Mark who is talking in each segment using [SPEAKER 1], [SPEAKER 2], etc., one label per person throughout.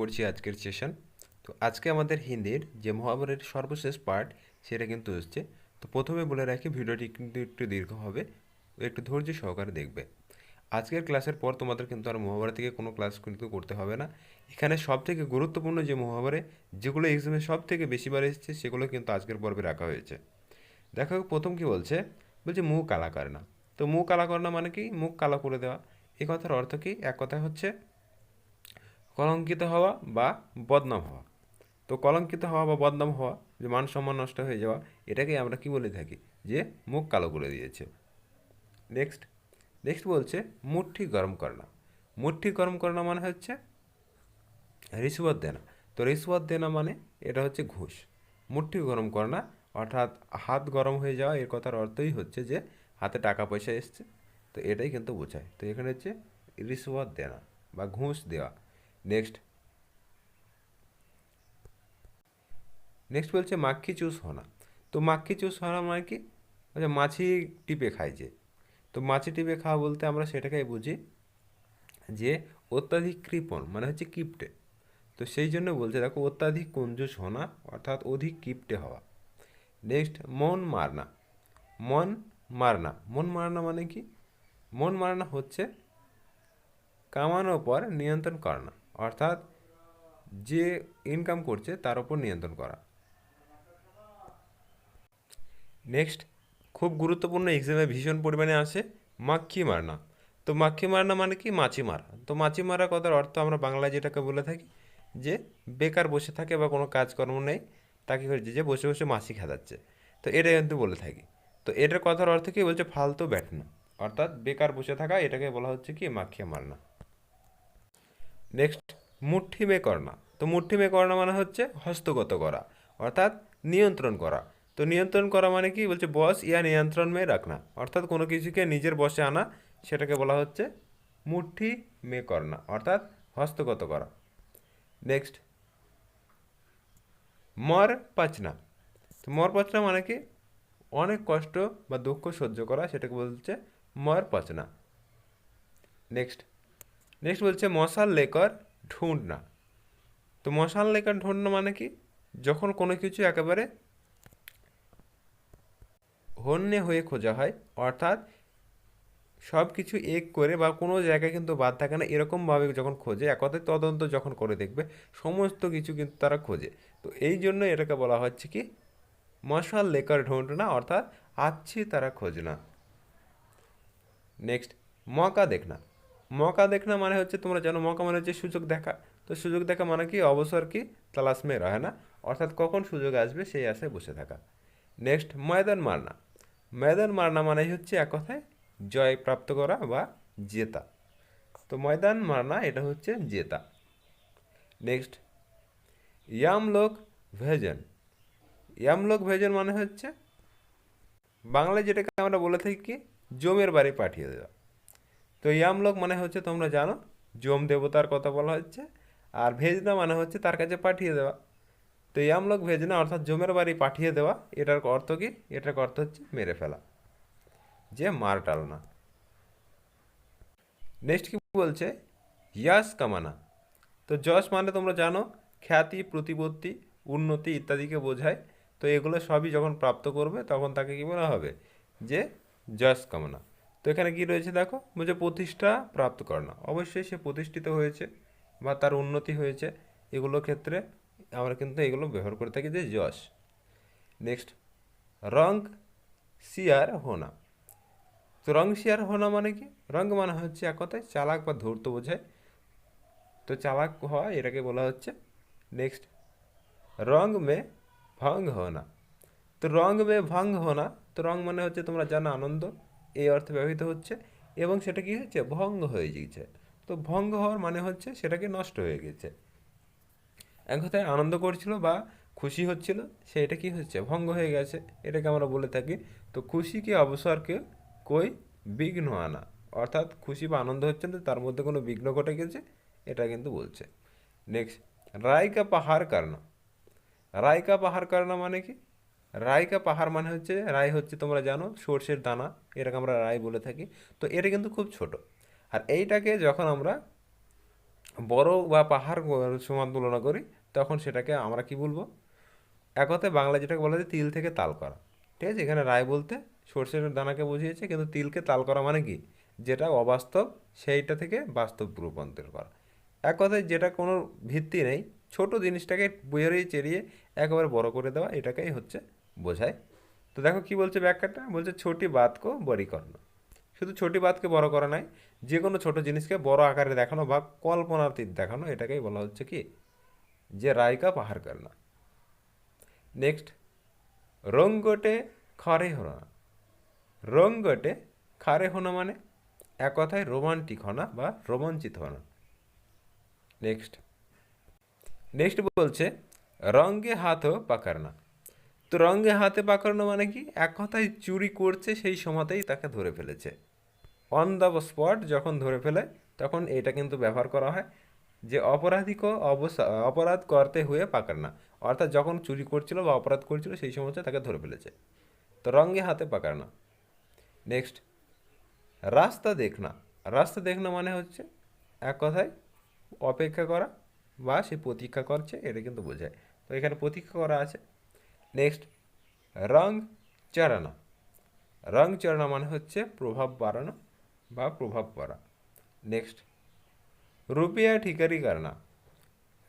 [SPEAKER 1] করছি আজকের সেশন তো আজকে আমাদের হিন্দির যে মহাভারতের সর্বশেষ পার্ট সেটা কিন্তু হচ্ছে তো প্রথমে বলে রাখি, ভিডিওটি কিন্তু একটু দীর্ঘ হবে। একটু ধৈর্য সহকারে দেখবে। আজকের ক্লাসের পর তোমাদের কিন্তু আর মহাভারত থেকে কোনো ক্লাস কিন্তু করতে হবে না। এখানে সব থেকে গুরুত্বপূর্ণ যে মহাভারত, যেগুলো এক্সামে সব থেকে বেশিবার এসেছে, সেগুলো কিন্তু আজকের পর্বে রাখা হয়েছে। দেখো, প্রথম কি বলছে? বলছে মুখ কালা করে না তো মুখ কালা করে না মানে কি? মুখ কালা করে দেওয়া। এ কথার অর্থ কি? এক কথা হচ্ছে কলঙ্কিত হওয়া বা বদনাম হওয়া। তো কলঙ্কিত হওয়া বা বদনাম হওয়া, যে মান সম্মান নষ্ট হয়ে যাওয়া, এটাকে আমরা কি বলে থাকি? যে মুখ কালো করে দিয়েছে। নেক্সট নেক্সট বলছে মুঠি গরম করনা। মুঠি গরম করনা মানে হচ্ছে রিশ্বত দেনা। তো রিশ্বত দেনা মানে এটা হচ্ছে ঘুষ। মুঠি গরম করনা, অর্থাৎ হাত গরম হয়ে যাওয়া, এর কথার অর্থই হচ্ছে যে হাতে টাকা পয়সা এসছে। তো এটাই কিন্তু বোঝায়। তো এখানে হচ্ছে রিশ্বত দেনা বা ঘুষ দেওয়া। নেক্সট। নেক্সট বলছে মাক্ষি চুষ হনা। তো মাক্ষি চুষ হনা মানে কি? বলছে মাছি টিপে খায় যে। তো মাছি টিপে খাওয়া বলতে আমরা সেটাকেই বুঝি যে অত্যাধিক কৃপণ মানে হচ্ছে কিপটে। তো সেই জন্য বলছে, দেখো, অত্যাধিক কঞ্জুস হনা, অর্থাৎ অধিক কিপটে হওয়া। নেক্সট, মন মারনা। মন মারনা। মন মারনা মানে কি? মন মারনা হচ্ছে কামানোর পর নিয়ন্ত্রণ করা না অর্থাৎ যে ইনকাম করছে তার উপর নিয়ন্ত্রণ করা। নেক্সট খুব গুরুত্বপূর্ণ এক্সামে ভীষণ পরিমাণে আসে মাক্ষি মারনা। তো মাক্ষি মারনা মানে কি? মাছি মারা। তো মাছি মারা কথার অর্থ আমরা বাংলায় যেটাকে বলে থাকি যে বেকার বসে থাকে বা কোনো কাজকর্ম নেই, তাকে হচ্ছে যে বসে বসে মাছি খেদাচ্ছে। তো এটা কিন্তু বলে থাকি। তো এটার কথার অর্থ কি? বলছে ফালতু ব্যাটনা। অর্থাৎ বেকার বসে থাকা, এটাকে বলা হচ্ছে কি? মাখিয়া মারনা। নেক্সট মুঠি মে করনা তো মুঠি মে করনা মানে হচ্ছে হস্তগত করা, অর্থাৎ নিয়ন্ত্রণ করা। তো নিয়ন্ত্রণ করা মানে কি? বলছে বস, ইয়া নিয়ন্ত্রণ মে রাখনা। অর্থাৎ কোনো কিছুকে নিজের বসে আনা, সেটাকে বলা হচ্ছে মুঠি মে করনা অর্থাৎ হস্তগত করা। নেক্সট মর পাচনা। তো মর পাচনা মানে কি? অনেক কষ্ট বা দুঃখ সহ্য করা, সেটাকে বলছে মর পাচনা। নেক্সট নেক্সট বলছে মশাল লেকর ঢুঁড়না তো মশাল লেকর ঢুঁড়না মানে কি? যখন কোনো কিছু একেবারে হন্যে হয়ে খোঁজা হয়, অর্থাৎ সব কিছু এক করে বা কোনো জায়গায় কিন্তু বাদ থাকে না এরকমভাবে যখন খোঁজে এক কথায় তদন্ত যখন করে দেখবে, সমস্ত কিছু কিন্তু তারা খোঁজে। তো এই জন্য এটাকে বলা হচ্ছে কি? মশাল লেকার ঢুঁড়না অর্থাৎ আচ্ছি তারা খোঁজ না। নেক্সট মকা দেখনা মকা দেখনা মানে হচ্ছে তোমরা জানো মকা মানে হচ্ছে সুযোগ দেখা। তো সুযোগ দেখা মানে কি? অবসর কি? তালাশ মে রহে না? অর্থাৎ কখন সুযোগ আসবে সেই আশায় বসে থাকা। নেক্সট ময়দান মারনা। ময়দান মারনা মানে হচ্ছে এক কথায় জয় প্রাপ্ত করা বা জেতা। তো ময়দান মারনা এটা হচ্ছে জেতা। নেক্সট ইয়াম লোক ভেজন। ইয়াম লোক ভেজন মানে হচ্ছে বাংলায় যেটাকে আমরা বলে থাকি কি? জমের বাড়ি পাঠিয়ে দেওয়া। তো ইয়ামলোক মানে হচ্ছে তোমরা জানো জম দেবতার কথা বলা হচ্ছে, আর ভেজনা মানে হচ্ছে তার কাছে পাঠিয়ে দেওয়া। তো ইয়ামলোক ভেজনা অর্থাৎ জমের বাড়ি পাঠিয়ে দেওয়া, এটার অর্থ কি? এটার অর্থ হচ্ছে মেরে ফেলা। যে মার টালনা। নেক্সট কি বলছে? ইয়াস কামানা। তো যশ মানে তোমরা জানো, খ্যাতি, প্রতিপত্তি, উন্নতি ইত্যাদিকে বোঝায়। তো এগুলো সবই যখন প্রাপ্ত করবে, তখন তাকে কি বলা হবে? যে যশ কামনা। তো এখানে কি রয়েছে দেখো? বলছে প্রতিষ্ঠা প্রাপ্ত করা অবশ্যই সে প্রতিষ্ঠিত হয়েছে বা তার উন্নতি হয়েছে। এগুলো ক্ষেত্রে আমরা কিন্তু এগুলো ব্যবহার করে থাকি যে যশ। নেক্সট রং শিয়ার হোনা। তো রং শিয়ার হোনা মানে কি? রং মানে হচ্ছে এক কথায় চালাক বা ধূর্ত বোঝায়। তো চালাক হওয়া এটাকে বলা হচ্ছে। নেক্সট রং মে ভঙ্গ হোনা। তো রং মে ভঙ্গ হোনা, তো রং মানে হচ্ছে তোমরা জানো আনন্দ। এই অর্থে ব্যবহৃত হচ্ছে এবং সেটা কি হচ্ছে? ভঙ্গ হয়ে গিয়েছে। তো ভঙ্গ হওয়ার মানে হচ্ছে সেটাকে নষ্ট হয়ে গেছে এক কথায় আনন্দ করছিল বা খুশি হচ্ছিল, সেটা কি হচ্ছে? ভঙ্গ হয়ে গেছে। এটাকে আমরা বলে থাকি, তো খুশি কি অবসরকে কই? বিঘ্ন আনা। অর্থাৎ খুশি বা আনন্দ হচ্ছে না, তার মধ্যে কোনো বিঘ্ন ঘটে গেছে, এটা কিন্তু বলছে। নেক্সট রায়কা পাহাড় কারণা। রায়কা পাহাড় কারণা মানে কি? রায়কা পাহাড় মানে হচ্ছে রায় হচ্ছে তোমরা জানো, সর্ষের দানা, এটাকে আমরা রায় বলে থাকি। তো এটা কিন্তু খুব ছোট। আর এইটাকে যখন আমরা বড় বা পাহাড় সমান তুলনা করি, তখন সেটাকে আমরা কি বলব? এক কথায় বাংলা যেটাকে বলা যায় তিল থেকে তাল করা। ঠিক আছে? এখানে রায় বলতে সর্ষের দানাকে বুঝিয়েছে, কিন্তু তিলকে তাল করা মানে কি? যেটা অবাস্তব, সেইটা থেকে বাস্তব রূপান্তর করা। এক কথায় যেটা কোনো ভিত্তি নেই, ছোট জিনিসটাকে বেরিয়ে চেরিয়ে একেবারে বড় করে দেওয়া, এটাকেই হচ্ছে বোঝায়। তো দেখো কি বলছে ব্যাখ্যাটা? বলছে ছোটি বাতকে বড়ি করানো শুধু ছোটি বাতকে বড় করা নয়, যে কোনো ছোট জিনিসকে বড় আকারে দেখানো বা কল্পনাতীত দেখানো, এটাকেই বলা হচ্ছে কি? যে রায়কা পাহাড় করনা। নেক্সট রঙ্গটে খারে হোনা রঙ্গটে খারে হোনা মানে? এক কথায় রোমান্টিক হনা বা রোমাঞ্চিত হনা। নেক্সট নেক্সট বলছে, রঙ্গে হাত পাকারনা তো হাতে পাকানো মানে কি? এক কথায় চুরি করছে, সেই সময়তেই তাকে ধরে ফেলেছে। অন দ্য স্পট যখন ধরে ফেলে, তখন এটা কিন্তু ব্যবহার করা হয় যে অপরাধীকে অবসা, অপরাধ করতে হয়ে পাকারনা অর্থাৎ যখন চুরি করছিল বা অপরাধ করছিল, সেই সময় তাকে ধরে ফেলেছে। তো রঙ্গে হাতে পাকারনা নেক্সট রাস্তা দেখনা। রাস্তা দেখনা মানে হচ্ছে এক কথায় অপেক্ষা করা বা সে প্রতীক্ষা করছে, এটা কিন্তু বোঝায়। তো এখানে প্রতীক্ষা করা আছে। নেক্সট রং চড়ানো। রং চড়ানো মানে হচ্ছে প্রভাব বাড়ানো বা প্রভাব পড়া। নেক্সট রুপিয়া ঠিকারি করনা।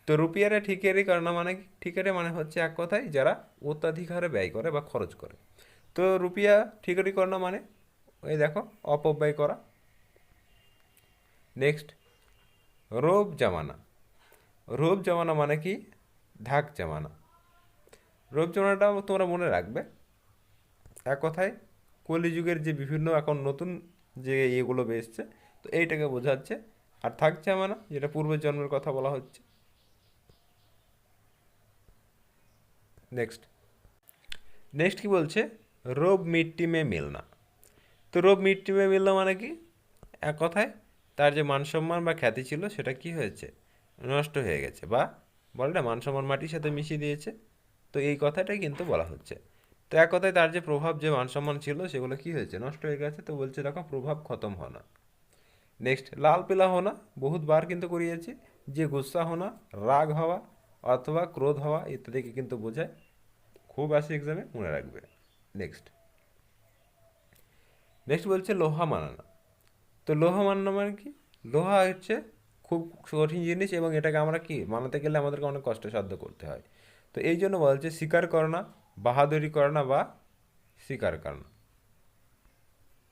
[SPEAKER 1] তো রুপিয়ারে ঠিকারি করনা মানে ঠিকারি মানে হচ্ছে এক কথায় যারা অত্যাধিকারে ব্যয় করে বা খরচ করে। তো রুপিয়া ঠিকারি করনা মানে? ওই দেখো, অপব্যয় করা। নেক্সট রোব জামানা। রোব জামানা মানে কি? ধাক জামানা। জামানাটা তোমরা মনে রাখবে? এক কথায়, কলিযুগের যে বিভিন্ন এখন নতুন যে ইয়েগুলো বেসছে তো এইটাকে বোঝাচ্ছে। আর থাক জামানা যেটা পূর্বের জন্মের কথা বলা হচ্ছে। নেক্সট নেক্সট কি বলছে? রোব মিট্টি মে মিলনা তো রোব মিট্টি মে মিলনা মানে কি? এক কথায়, তার যে মান সম্মান বা খ্যাতি ছিল, সেটা কি হয়েছে? নষ্ট হয়ে গেছে। বা বলে না মান সম্মান মাটির সাথে মিশিয়ে দিয়েছে। তো এই কথাটাই কিন্তু বলা হচ্ছে। তো এক কথায় তার যে প্রভাব, যে মান সম্মান ছিল, সেগুলো কি হয়েছে? নষ্ট হয়ে গেছে তো বলছে, দেখো, প্রভাব খতম হনা নেক্সট লাল পিলা হোনা বহুত বার কিন্তু করিয়েছি। যে গুসা হোনা রাগ হওয়া অথবা ক্রোধ হওয়া, ইত্যাদিকে কিন্তু বোঝায়। খুব আসে এক্সামে মনে রাখবে। নেক্সট নেক্সট বলছে লোহা মানানা। তো লোহা মানানো মানে কি? লোহা হচ্ছে খুব কঠিন জিনিস এবং এটাকে আমরা কি? মানাতে গেলে আমাদেরকে অনেক কষ্টসাধ্য করতে হয়। তো এই জন্য বলছে স্বীকার করো না, বাহাদুরি করো না বা স্বীকার করো না।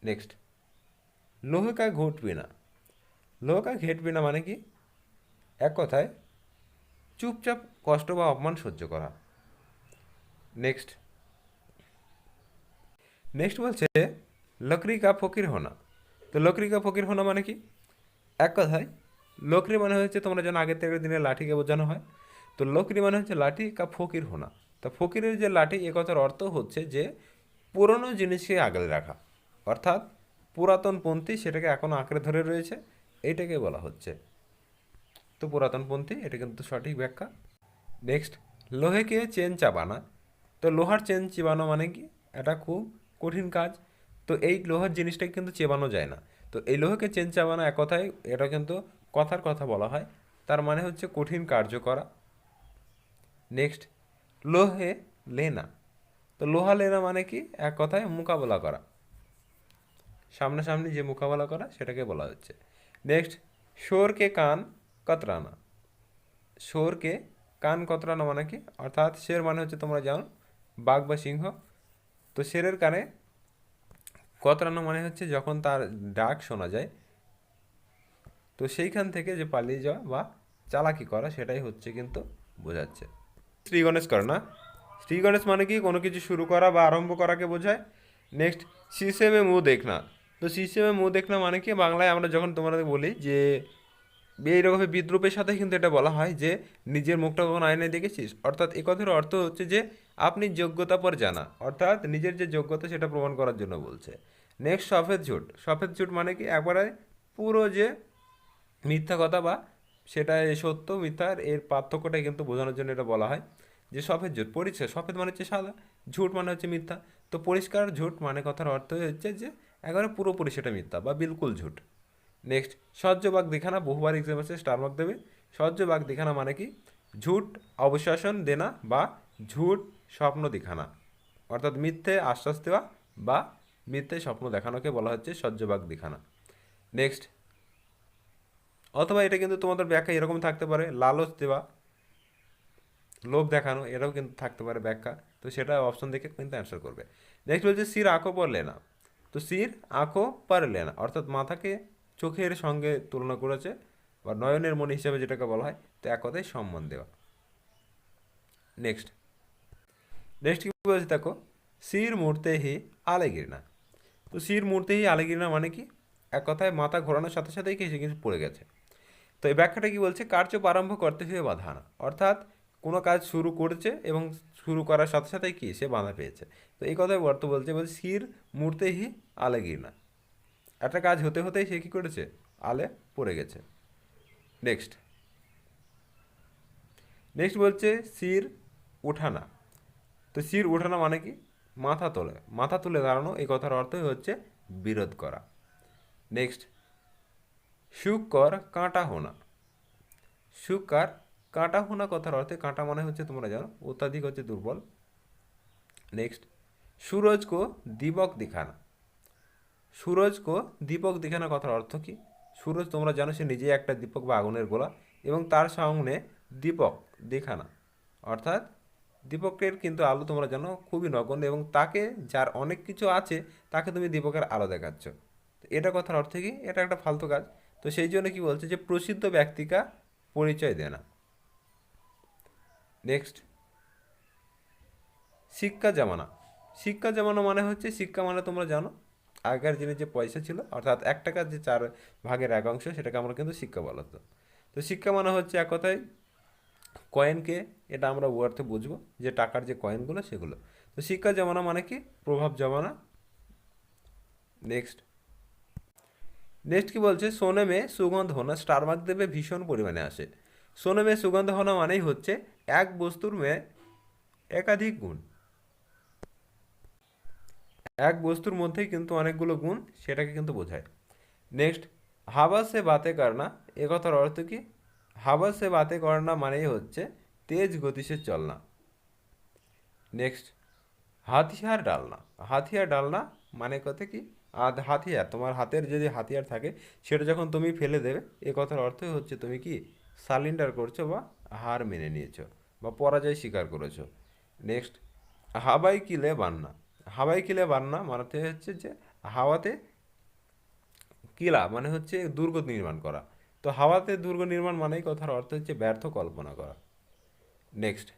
[SPEAKER 1] নেক্সট লোহে কা ঘটবি না। লোহে কা ঘেটবি না মানে কি? এক কথায় চুপচাপ কষ্ট বা অপমান সহ্য করা। নেক্সট নেক্সট বলছে লকড়ি কা ফকির হোনা তো লকড়ি কা ফকির হোনা মানে কি? এক কথায় লকড়ি মানে হচ্ছে তোমরা যেন আগের থেকে দিনে লাঠিকে বোঝানো হয়। তো লকড়ি মানে হচ্ছে লাঠি কা ফকির হোনা। তা ফকিরের যে লাঠি, এ কথার অর্থ হচ্ছে যে পুরনো জিনিসকে আগলে রাখা। অর্থাৎ পুরাতনপন্থী সেটাকে এখনও আঁকড়ে ধরে রয়েছে এইটাকে বলা হচ্ছে। তো পুরাতনপন্থী, এটা কিন্তু সঠিক ব্যাখ্যা। নেক্সট লোহেকে চেন চাবানা। তো লোহার চেন চিবানো মানে কি? এটা খুব কঠিন কাজ। তো এই লোহার জিনিসটা কিন্তু চেবানো যায় না। তো এই লোহাকে চেন চাবানো এক কথায়, এটা কিন্তু কথার কথা বলা হয়। তার মানে হচ্ছে কঠিন কার্য করা। নেক্সট লোহে লেনা। তো লোহা লেনা মানে কি? এক কথায় মোকাবেলা করা। সামনাসামনি যে মোকাবেলা করা, সেটাকে বলা হচ্ছে। নেক্সট শোরকে কান কতরানা। শোরকে কান কতরানো মানে কি? অর্থাৎ শের মানে হচ্ছে তোমরা জানো, বাঘ বা সিংহ। তো শেরের কানে কতরানো মানে হচ্ছে যখন তার ডাক শোনা যায়, তো সেইখান থেকে যে পালিয়ে যাওয়া বা চালাকি করা, সেটাই হচ্ছে কিন্তু বোঝাচ্ছে। শ্রী গণেশ কর না। শ্রী গণেশ মানে কি? কোনো কিছু শুরু করা বা আরম্ভ করাকে বোঝায়। নেক্সট সিসেমে মুখ দেখনা। তো সিসেমে মুখ দেখনা মানে কি? বাংলায় আমরা যখন তোমাদের বলি যে এইরকমভাবে বিদ্রুপের সাথে কিন্তু এটা বলা হয় যে, নিজের মুখটা কখন আয়নায় দেখেছিস? অর্থাৎ এ কথার অর্থ হচ্ছে যে, আপনি যোগ্যতা পর জানা। অর্থাৎ নিজের যে যোগ্যতা সেটা প্রমাণ করার জন্য বলছে। নেক্সট সফেদ ঝুট। সফেদ ঝুট মানে কি? একবারে পুরো যে মিথ্যা কথা বা সেটা সত্য মিথ্যার এর পার্থক্যটাই কিন্তু বোঝানোর জন্য এটা বলা হয় যে সফেদ ঝুট পরিষ্কার, সফেদ মানে হচ্ছে সাদা, ঝুট মানে হচ্ছে মিথ্যা। তো পরিষ্কার ঝুট মানে কথার অর্থ হচ্ছে যে একেবারে পুরোপুরি সেটা মিথ্যা বা বিলকুল ঝুট। নেক্সট সহ্য বাক দেখানা বহুবার এক্সাম আছে স্টার মার্ক দেবে। সহ্য বাক দেখানা মানে কি? ঝুট অবশ্বাসন দেনা বা ঝুট, স্বপ্ন দেখানা। অর্থাৎ মিথ্যে আশ্বাস দেওয়া বা মিথ্যে স্বপ্ন দেখানোকে বলা হচ্ছে সহ্যবাগ দেখানা নেক্সট অথবা এটা কিন্তু তোমাদের ব্যাখ্যা এরকম থাকতে পারে, লালচ দেওয়া, লোভ দেখানো, এটাও কিন্তু থাকতে পারে ব্যাখ্যা। তো সেটা অপশন দেখে কিন্তু অ্যান্সার করবে। নেক্সট বলছে সির আঁকো পর লেনা। তো সির আঁকো পার লেনা, অর্থাৎ মাথাকে চোখের সঙ্গে তুলনা করেছে, বা নয়নের মনি হিসাবে যেটাকে বলা হয়, তো এক কথায় সম্মান দেওয়া। নেক্সট নেক্সট কি বলছে দেখো সির মুড়তে হি আলেগিরনা তো সির মুড়তে হি আলেগিরনা মানে কি? এক কথায় মাথা ঘোরানোর সাথে সাথেই সে কিন্তু পড়ে গেছে। তো এই ব্যাখ্যাটা কি বলছে? কার্য প্রারম্ভ করতে হয়ে বাধা আনা অর্থাৎ কোনো কাজ শুরু করেছে এবং শুরু করার সাথে সাথে কি? সে বাধা পেয়েছে। তো এই কথাই অর্থ বলছে বলছে, শির মুড়তে হি আলেগিরনা একটা কাজ হতে হতেই সে কী করেছে? আলে পড়ে গেছে। নেক্সট নেক্সট বলছে, শির উঠানা। তো শির ওঠানো মানে কি? মাথা তোলে। মাথা তুলে দাঁড়ানো। এই কথার অর্থই হচ্ছে বিরোধ করা। নেক্সট শুকর কাঁটা হোনা। শুকর কাঁটা হোনা কথার অর্থে কাঁটা মানে হচ্ছে তোমরা জানো, অত্যাধিক হচ্ছে দুর্বল। নেক্সট সুরজ কো দীপক দেখানা। সুরজ কো দীপক দেখানা কথার অর্থ কি? সুরজ তোমরা জানো সে নিজেই একটা দীপক বা আগুনের গোলা এবং তার সামনে দীপক দেখানা। অর্থাৎ দীপকের কিন্তু আলো তোমরা জানো খুবই নগণ্য এবং তাকে যার অনেক কিছু আছে তাকে তুমি দীপকের আলো দেখাচ্ছ। এটা কথার অর্থে কি? এটা একটা ফালতু কাজ। তো সেই জন্য কি বলছে যে প্রসিদ্ধ ব্যক্তিকা পরিচয় দেয় না। নেক্সট শিক্ষা জামানা। শিক্ষা জামানা মানে হচ্ছে, শিক্ষা মানে তোমরা জানো আগের দিনে যে পয়সা ছিল, অর্থাৎ এক টাকার যে চার ভাগের এক অংশ, সেটাকে আমরা কিন্তু শিক্ষা বলা হতো। তো শিক্ষা মানে হচ্ছে এক কথায় কয়েনকে এটা আমরা অর্থে বুঝব, যে টাকার যে কয়েনগুলো সেগুলো। তো শিক্ষা জমানা মানে কি? প্রভাব জমানা। নেক্সট নেক্সট কি বলছে? সোনেমে সুগন্ধ হোনা স্টার মার্ক দেবে ভীষণ পরিমাণে আসে। সোনেমে সুগন্ধ হোনা মানেই হচ্ছে এক বস্তুর মেয়ে একাধিক গুণ। এক বস্তুর মধ্যেই কিন্তু অনেকগুলো গুণ, সেটাকে কিন্তু বোঝায়। নেক্সট, হাবা সে বাতে করনা, এ কথার অর্থ কি? হাবা সে বাতে করনা মানেই হচ্ছে তেজ গতি সে চলনা। নেক্সট, হাতিয়ার ডালনা হাতিয়ার ডালনা মানে কথা কি? হাতিয়ার, তোমার হাতের যদি হাতিয়ার থাকে, সেটা যখন তুমি ফেলে দেবে, এ কথার অর্থই হচ্ছে তুমি কি সালিন্ডার করছ বা হার মেনে নিয়েছো বা পরাজয় স্বীকার করেছ। নেক্সট হাবাই কিলে বান্না। হাওয়াই কিলে বান্না মানাতে হচ্ছে যে হাওয়াতে কিলা মানে হচ্ছে দুর্গ নির্মাণ করা। তো হাওয়াতে দুর্গ নির্মাণ মানেই কথার অর্থ হচ্ছে ব্যর্থ কল্পনা করা। নেক্সট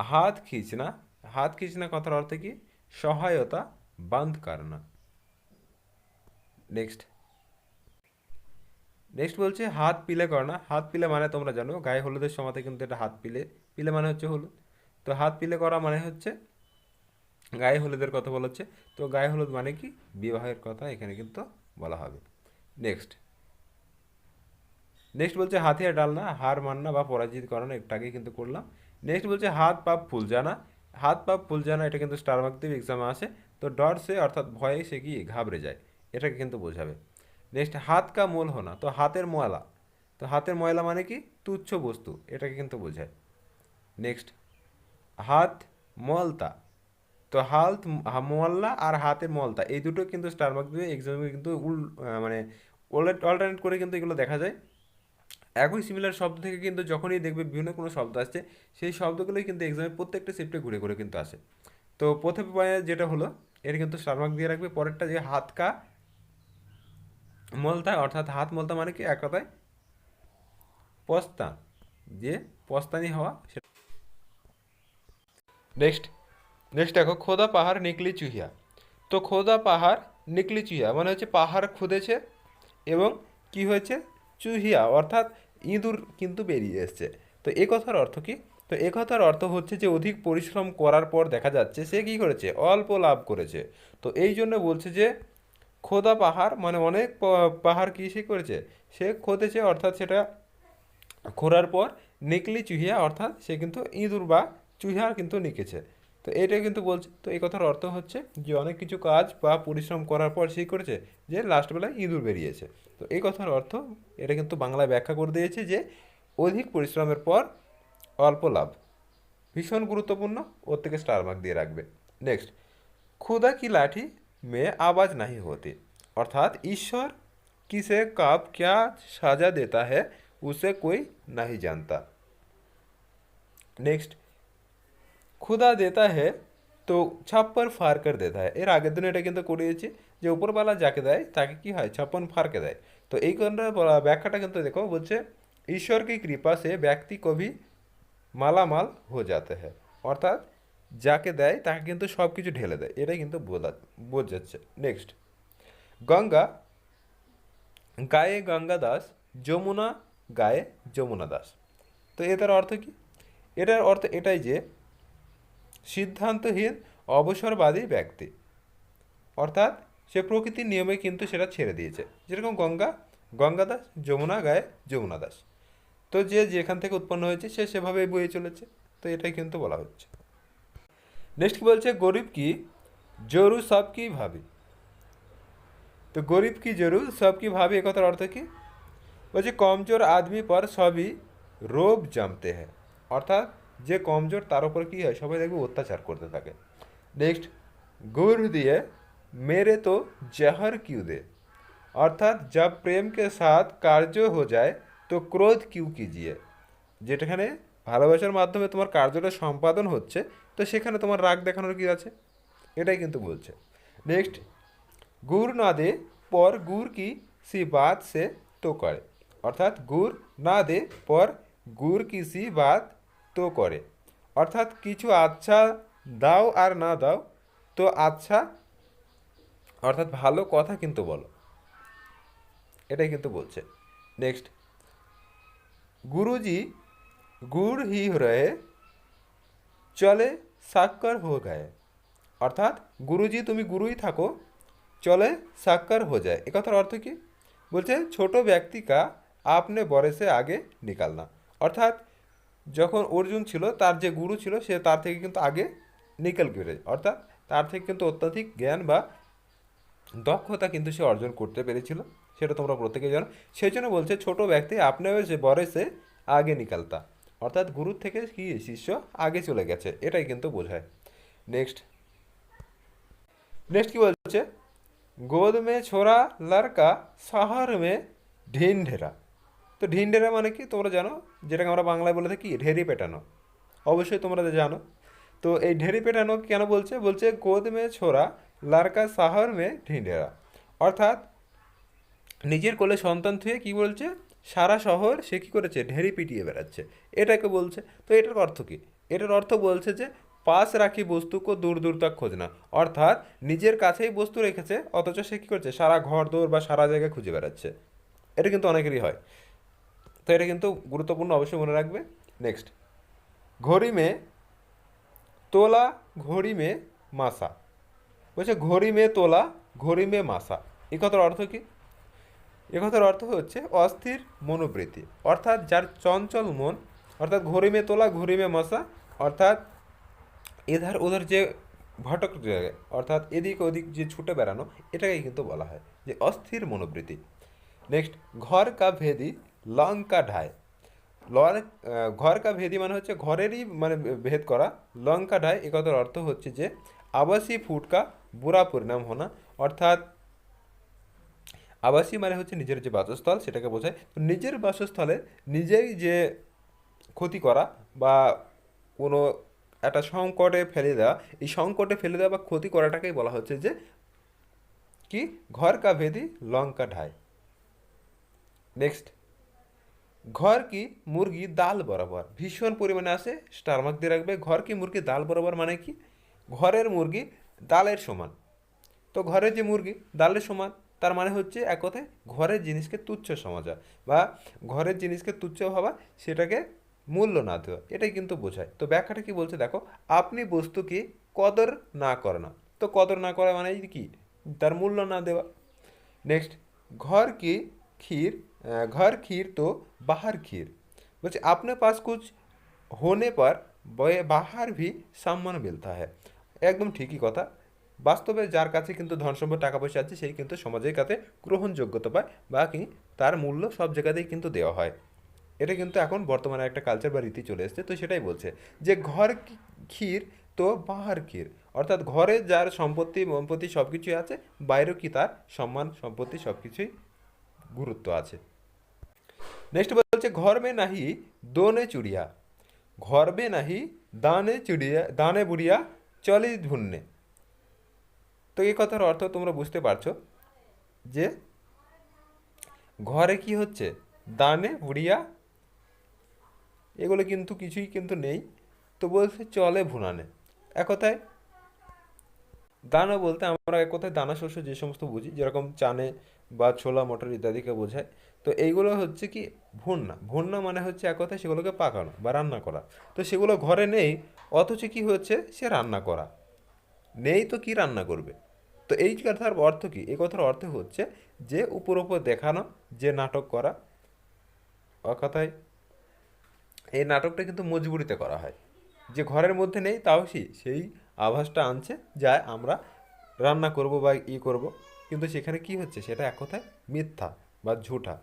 [SPEAKER 1] হাত খিঁচনা। হাত খিঁচনা কথার অর্থ কি? সহায়তা বান্ধ কারনা নেক্সট নেক্সট বলছে হাত পিলে করনা হাত পিলে মানে তোমরা জানো, গায়ে হলুদের সময়তে কিন্তু এটা হাত পিলে। পিলে মানে হচ্ছে হলুদ। তো হাত পিলে করা মানে হচ্ছে গায়ে হলুদের কথা বলা হচ্ছে। তো গায়ে হলুদ মানে কি? বিবাহের কথা এখানে কিন্তু বলা হবে। নেক্সট নেক্সট বলছে হাতিয়ার ডালনা হার মান্না বা পরাজিত করানো একটাকে কিন্তু করলাম। নেক্সট বলছে হাত পা ফুল জানা। হাত পা ফুল জানা, এটা কিন্তু স্টার মার্ক দিয়ে এক্সামে আসে। তো ডর সে অর্থাৎ ভয়ে সে কি? ঘাবড়ে যায়। এটাকে কিন্তু বোঝাবে। নেক্সট হাত কা মোল হোনা। তো হাতের ময়লা। তো হাতের ময়লা মানে কি? তুচ্ছ বস্তু। এটাকে কিন্তু বোঝায়। নেক্সট হাত মলতা। তো হাত মোয়াল্লা আর হাতের মলতা। এই দুটো কিন্তু স্টার মার্ক দিয়ে এক্সামে কিন্তু উল মানে অল্টারনেট করে কিন্তু এগুলো দেখা যায়। একই সিমিলার শব্দ থেকে কিন্তু যখনই দেখবে বিভিন্ন কোনো শব্দ আসছে, সেই শব্দগুলোই কিন্তু এক্সামে প্রত্যেকটা শিফটে ঘুরে ঘুরে কিন্তু আসে। তো প্রথমে যেটা হলো, এটা কিন্তু স্টার মার্ক দিয়ে রাখবে। পরেরটা যে হাত কা মলতা অর্থাৎ হাত মলতা মানে কি? এক কথায় পস্তা যে পস্তানি হওয়া সেটা নেক্সট নেক্সট দেখো, খোদা পাহাড় নিকলি চুহিয়া। তো খোদা পাহাড় নিকলি চুহিয়া মানে হচ্ছে পাহাড় খুদেছে এবং কি হয়েছে? চুহিয়া, অর্থাৎ ইঁদুর কিন্তু বেরিয়ে এসছে। তো এ কথার অর্থ কি? তো এ কথার অর্থ হচ্ছে যে অধিক পরিশ্রম করার পর দেখা যাচ্ছে, সে কি করেছে? অল্প লাভ করেছে। তো এই জন্য বলছে যে খোদা পাহাড় মানে অনেক পাহাড় কৃষি করেছে? সে খোদেছে, অর্থাৎ সেটা খোরার পর নিকলি চুহিয়া, অর্থাৎ সে কিন্তু ইঁদুর বা চুহিয়া কিন্তু নিকেছে। তো এটা কিন্তু বলছে, তো এই কথার অর্থ হচ্ছে যে অনেক কিছু কাজ বা পরিশ্রম করার পর সে করেছে যে লাস্টবেলায় ইঁদুর বেরিয়েছে। তো এই কথার অর্থ এটা কিন্তু বাংলায় ব্যাখ্যা করে দিয়েছে যে অধিক পরিশ্রমের পর অল্প লাভ। ভীষণ গুরুত্বপূর্ণ, ওর থেকে স্টার মার্ক দিয়ে রাখবে। নেক্সট ক্ষুদা কি লাঠি? में आवाज नहीं होती अर्थात ईश्वर किसे कब क्या सजा देता है उसे कोई नहीं जानता नेक्स्ट खुदा देता है তো ছাপ্পার ফার করে দেতা হয় এর আগের দিন এটা কিন্তু করিয়েছি যে উপরবেলা যাকে দেয় তাকে কি হয় ছাপ্পন ফারকে দেয় তো এই কারণে বলা- ব্যাখ্যাটা কিন্তু দেখো বলছে ঈশ্বর কি কৃপা সে ব্যক্তি কবি মালামাল হো যাতে হ্যাঁ অর্থাৎ যাকে দেয় তাকে কিন্তু সব কিছু ঢেলে দেয়। এটাই কিন্তু বোঝা, বোঝাচ্ছে। নেক্সট গঙ্গা, গায়ে গঙ্গা দাস, যমুনা গায়ে যমুনা দাস। তো এটার অর্থ কি? এটার অর্থ এটাই যে, সিদ্ধান্তহীন, অবসরবাদী ব্যক্তি। অর্থাৎ সে প্রকৃতির নিয়মে কিন্তু সেটা ছেড়ে দিয়েছে। যেরকম গঙ্গা গঙ্গা দাস, যমুনা গায়ে যমুনা দাস। তো যে যেখান থেকে উৎপন্ন হয়েছে, সে সেভাবেই বয়ে চলেছে। তো এটাই কিন্তু বলা হচ্ছে। নেক্সট কি বলছে গরিব কি জরু সব কি ভাবি তো গরিব কি জরু সব কি ভাবি এ কথার অর্থ কি বলছে কমজোর আদমি পর সবই রোব জমতে হ্যাঁ অর্থাৎ যে কমজোর তার উপর কি হয় সবাই দেখবে অত্যাচার করতে থাকে নেক্সট गुर दिए मेरे तो जहर क्यों दे অর্থাৎ जब प्रेम के साथ कार्य हो जाए तो क्रोध क्यों कीजिए যেটাখানে ভালোবাসার মাধ্যমে তোমার কার্যটা সম্পাদন হচ্ছে তো সেখানে তোমার রাগ দেখানোর কি আছে? এটাই কিন্তু বলছে। নেক্সট গুড় না দে, পর গুড় কি সি বাত সে তো করে। অর্থাৎ গুড় না দে, পর গুড় কি সি বাত তো করে। অর্থাৎ কিছু আচ্ছা দাও আর না দাও, তো আচ্ছা অর্থাৎ ভালো কথা কিন্তু বলো। এটাই কিন্তু বলছে। নেক্সট গুরুজি গুড় হি রয়ে চলে সাক্কর হো গায়ে। অর্থাৎ গুরুজি তুমি গুরুই থাকো, চলে সাক্কর হো যায়। একথার অর্থ কি? বলছে, ছোট ব্যক্তি কা আপনি বরেসে আগে নিকালনা। অর্থাৎ যখন অর্জুন ছিল, তার যে গুরু ছিল, সে তার থেকে কিন্তু আগে নিকাল গেছে অর্থাৎ তার থেকে কিন্তু অত্যাধিক জ্ঞান বা দক্ষতা কিন্তু সে অর্জন করতে পেরেছিল। সেটা তোমরা প্রত্যেকে জানো। সেই জন্য বলছে, ছোট ব্যক্তি আপনার যে বরেসে আগে নিকালতা। অর্থাৎ গুরুর থেকে কি শিষ্য আগে চলে গেছে? এটাই কিন্তু বোঝায়। নেক্সট নেক্সট কি বলছে? গোদ মে ছোড়া লড়কা শহর মে ঢিনঢেরা তো ঢিনঢেরা মানে কি? তোমরা জানো? যেটাকে আমরা বাংলায় বলে থাকি ঢেরি পেটানো। অবশ্যই তোমরা জানো। তো এই ঢেরি পেটানো কেন বলছে? বলছে গোদ মে ছোড়া লড়কা শহর মে ঢিনঢেরা অর্থাৎ নিজের কোলে সন্তান থুয়ে কি বলছে? সারা শহর সে কী করেছে? ঢেরি পিটিয়ে বেড়াচ্ছে। এটাকে বলছে, তো এটার অর্থ কী? এটার অর্থ বলছে যে পাশ রাখি বস্তুকে দূর দূর তক খোঁজ না অর্থাৎ নিজের কাছেই বস্তু রেখেছে, অথচ সে কী করছে? সারা ঘর দৌড় বা সারা জায়গায় খুঁজে বেড়াচ্ছে। এটা কিন্তু অনেকেরই হয়। তো এটা কিন্তু গুরুত্বপূর্ণ অবশ্যই মনে রাখবে। নেক্সট ঘড়ি মে, তোলা ঘড়ি মে মাসা। বলছে ঘড়ি মে তোলা, ঘড়ি মে মাসা। এই কথার অর্থ কি? এ কথার অর্থ হচ্ছে অস্থির মনোবৃত্তি। অর্থাৎ যার চঞ্চল মন, অর্থাৎ ঘড়ি মে তোলা ঘড়ি মে মশা, অর্থাৎ এধার ওধার যে ভটক অর্থাৎ এদিক ওদিক যে ছুটে বেড়ানো, এটাকেই কিন্তু বলা হয় যে অস্থির মনোবৃত্তি। নেক্সট ঘর কা ভেদি লঙ্কা ঢায় লর ঘর কা ভেদি মানে হচ্ছে ঘরেরই মানে ভেদ করা। লঙ্কা ঢায় এ কথার অর্থ হচ্ছে যে আবাসী ফুটকা বুড়া পরিণাম হোনা, অর্থাৎ আবাসী মানে হচ্ছে নিজের যে বাসস্থল সেটাকে বোঝায়। তো নিজের বাসস্থলে নিজেই যে ক্ষতি করা বা কোনো একটা সংকটে ফেলে দেওয়া, এই সংকটে ফেলে দেওয়া বা ক্ষতি করাটাকেই বলা হচ্ছে যে কি? ঘর কা ভেদি লঙ্কা ঢায় নেক্সট ঘর কি মুরগি দাল বরাবর? ভীষণ পরিমাণে আসে স্টার মার্ক দিয়ে রাখবে। ঘর কি মুরগি দাল বরাবর মানে কি? ঘরের মুরগি ডালের সমান। তো ঘরের যে মুরগি ডালের সমান। তার মানে হচ্ছে এক কথায় ঘরের জিনিসকে তুচ্ছ সমাজা বা ঘরের জিনিসকে তুচ্ছ ভাবা সেটাকে মূল্য না দেওয়া এটাই কিন্তু বোঝায় তো ব্যাখ্যাটা কি বলছে দেখো আপনি বস্তুকে কদর না করে না তো কদর না করা মানে কি তার মূল্য না দেওয়া नेक्स्ट घर की खीर अ, घर खीर तो बाहर खीर बच्चे अपने पास कुछ होने पर बे- बाहर भी সম্মান মিলতা है একদম ঠিকই কথা বাস্তবে যার কাছে কিন্তু ধন সম্পদ টাকা পয়সা আছে, সেই কিন্তু সমাজের কাছে গ্রহণযোগ্যতা পায় বা কি তার মূল্য সব জায়গাতেই কিন্তু দেওয়া হয়। এটা কিন্তু এখন বর্তমানে একটা কালচার বা রীতি চলে এসেছে, তো সেটাই বলছে যে ঘর ক্ষীর তো বাহার ক্ষীর। অর্থাৎ ঘরে যার সম্পত্তি সম্পত্তি সব কিছুই আছে, বাইরেও কি তার সম্মান, সম্পত্তি সব কিছুই গুরুত্ব আছে। নেক্সট বলছে ঘর মে নাহি দোনে চুড়িয়া। ঘর মে নাহি দানে চুড়িয়া, দানে বুড়িয়া চলে ধুন্নে। তো এই কথার অর্থ তোমরা বুঝতে পারছ যে ঘরে কি হচ্ছে? দানে, ভুড়িয়া, এগুলো কিন্তু কিছুই কিন্তু নেই। তো বলছে চলে ভুনানে। এক কথায় দানা বলতে আমরা এক কথায় দানা শস্য যে সমস্ত বুঝি, যেরকম চানে বা ছোলা, মটর ইত্যাদিকে বোঝায়। তো এইগুলো হচ্ছে কি ভুন্না। ভুন্না মানে হচ্ছে এক কথায় সেগুলোকে পাকানো বা রান্না করা। তো সেগুলো ঘরে নেই, অথচ কি হচ্ছে? সে রান্না করা। নেই তো কি রান্না করবে? তো এই কথার অর্থ কি? এই কথার অর্থ হচ্ছে যে উপর উপর দেখানো, যে নাটক করা ও কথায় এই নাটকটা কিন্তু মজবুরিতে করা হয়। যে ঘরের মধ্যে নেই তাও সেই আভাসটা আনছে যা আমরা রান্না করব বা ই করব। কিন্তু সেখানে কি হচ্ছে? সেটা এক কথায় মিথ্যা বা ঝুঠা।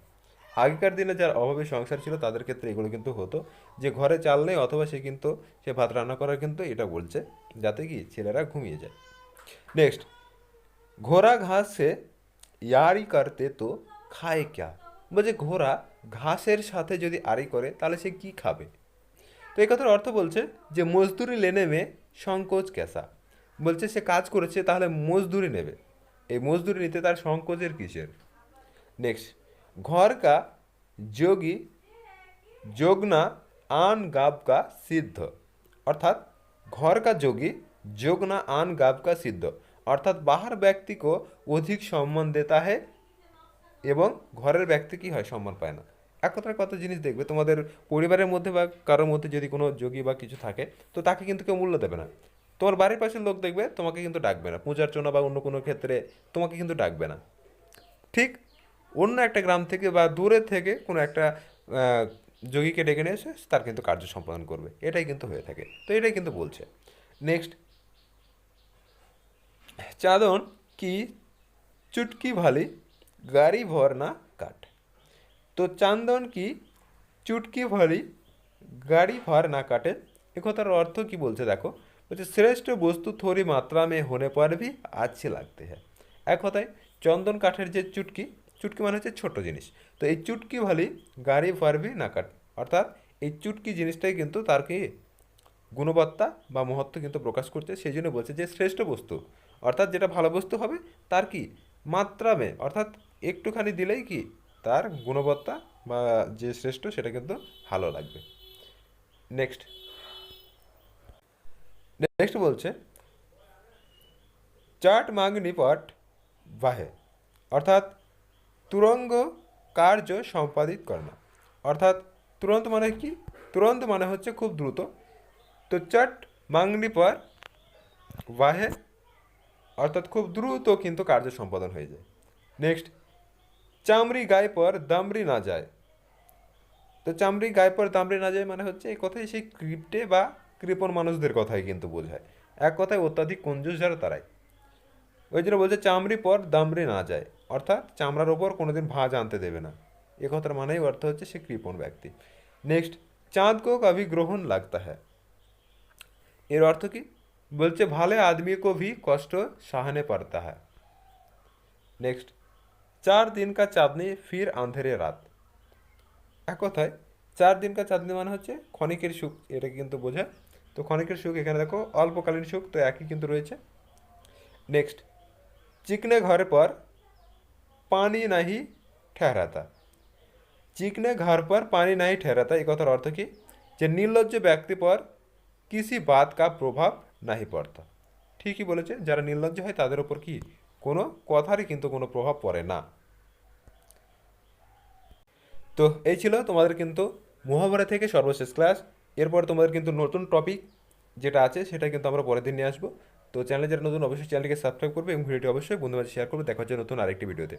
[SPEAKER 1] আগেকার দিনে যার অভাবে সংসার ছিল, তাদের ক্ষেত্রে এগুলো কিন্তু হতো। যে ঘরে চাল নেই, অথবা সে কিন্তু, সে ভাত রান্না করার কিন্তু এটা বলছে, যাতে কি ছেলেরা ঘুমিয়ে যায়। নেক্সট ঘোড়া ঘাসে ইয়ারি করতে তো খায় ক্যা? বলছে, ঘোড়া ঘাসের সাথে যদি আড়ি করে, তাহলে সে কি খাবে? তো এই কথার অর্থ বলছে যে, মজদুরি লেনে মে সংকোচ ক্যাসা? বলছে, সে কাজ করেছে, তাহলে মজদুরি নেবে। এই মজদুরি নিতে তার সংকোচের কিসের? নেক্সট ঘর কা যোগী, যোগনা, আন গাব কা সিদ্ধ। অর্থাৎ ঘর কা যোগী, যোগনা, আন গাব কা সিদ্ধ। অর্থাৎ বাহার ব্যক্তি কো অধিক সম্মান দেতা है এবং ঘরের ব্যক্তি কি হয় সম্মান পায় না। এক কথায় কত জিনিস দেখবে, তোমাদের পরিবারের মধ্যে বা কারোর মধ্যে যদি কোনো যোগী বা কিছু থাকে, তো তাকে কিন্তু কেউ মূল্য দেবে না। তোমার বাড়ির পাশের লোক দেখবে, তোমাকে কিন্তু ডাকবে না। পূজার জন্য বা অন্য কোনো ক্ষেত্রে তোমাকে কিন্তু ডাকবে না। ঠিক অন্য একটা গ্রাম থেকে বা দূরের থেকে কোনো একটা যোগীকে ডেকে নিয়ে এসে তার কিন্তু কার্য সম্পাদন করবে। এটাই কিন্তু হয়ে থাকে। তো এটাই কিন্তু বলছে। নেক্সট চাদন কি চুটকি ভালি, গাড়ি ভর না কাট তো চান্দন কি চুটকি ভালি, গাড়ি ভর না কাটে? এ কথার অর্থ কি বলছে দেখো? বলছে, শ্রেষ্ঠ বস্তু থোড়ি মাত্রা মে হোনে পর ভি আচ্ছে লাগতে হ্যাঁ এক কথায়, চন্দন কাঠের যে চুটকি চুটকি মানে হচ্ছে ছোট জিনিস। তো এই চুটকি ভালি গাড়ি ভি না কাট। অর্থাৎ এই চুটকি জিনিসটাই কিন্তু তার কি গুণবত্তা বা মহত্ব কিন্তু প্রকাশ করছে। সেই জন্য বলছে যে শ্রেষ্ঠ বস্তু। অর্থাৎ যেটা ভালো বস্তু হবে তার কি মাত্রামে অর্থাৎ একটুখানি দিলেই কি তার গুণবত্তা বা যে শ্রেষ্ঠ সেটা কিন্তু ভালো লাগবে। নেক্সট নেক্সট বলছে, চাট মাগনি পট বাহে। অর্থাৎ তুরঙ্গ কার্য সম্পাদিত করে না। অর্থাৎ তুরন্ত মানে কি? তুরন্ত মানে হচ্ছে খুব দ্রুত। তো চট মাংনি পর বাহে, অর্থাৎ খুব দ্রুত কিন্তু কার্য সম্পাদন হয়ে যায়। নেক্সট চামড়ি গায়ে পর দামড়ি না যায়। তো চামড়ি গায়ে পর দামড়ি না যায় মানে হচ্ছে এই কথাই সেই ক্রিপ্টে বা কৃপণ মানুষদের কথাই কিন্তু বোঝায়। এক কথায় অত্যাধিক কঞ্জুস যারা তারাই। ওই জন্য বলছে চামড়ি পর দামড়ি না যায় অর্থাৎ চামড়ার ওপর কোনোদিন ভাঁজ আনতে দেবে না এ কথার মানেই অর্থ হচ্ছে সে কৃপণ ব্যক্তি নেক্সট চাঁদ কো কভি গ্রহণ লাগতা হ্যায় এর অর্থ কি বলছে ভালে आदमी को भी কষ্ট সহানে पड़ता है নেক্সট চার দিন কা চাঁদনি ফির আন্ধেরে রাত এক কথায় চার দিন কা চাঁদনি মানে হচ্ছে ক্ষণিকের সুখ এটা কিন্তু বোঝায় তো ক্ষণিকের সুখ এখানে দেখো অল্পকালীন সুখ তো একই কিন্তু রয়েছে নেক্সট চিকনে ঘরে পর পানি নাহি ঠেহরাতা চিকনে ঘর पर पानी नहीं ठहराता এই কথার অর্থ কি যে নির্লজ্জ ব্যক্তি পর কিসি বাত কা প্রভাব নাহি পড়তা ঠিকই বলেছে যারা নির্লজ্জ হয় তাদের ওপর কি কোনো কথারই কিন্তু কোনো প্রভাব পড়ে না তো এই ছিল তোমাদের কিন্তু মহাভারত থেকে সর্বশেষ ক্লাস এরপর তোমাদের কিন্তু নতুন টপিক যেটা আছে সেটা কিন্তু আমরা পরের দিন নিয়ে আসবো তো চ্যানেলে যারা নতুন, অবশ্যই চ্যানেলটিকে সাবস্ক্রাইব করবে এবং ভিডিওটি অবশ্যই বন্ধুদের শেয়ার করবে। দেখা জন্য নতুন আরেকটি ভিডিওতে।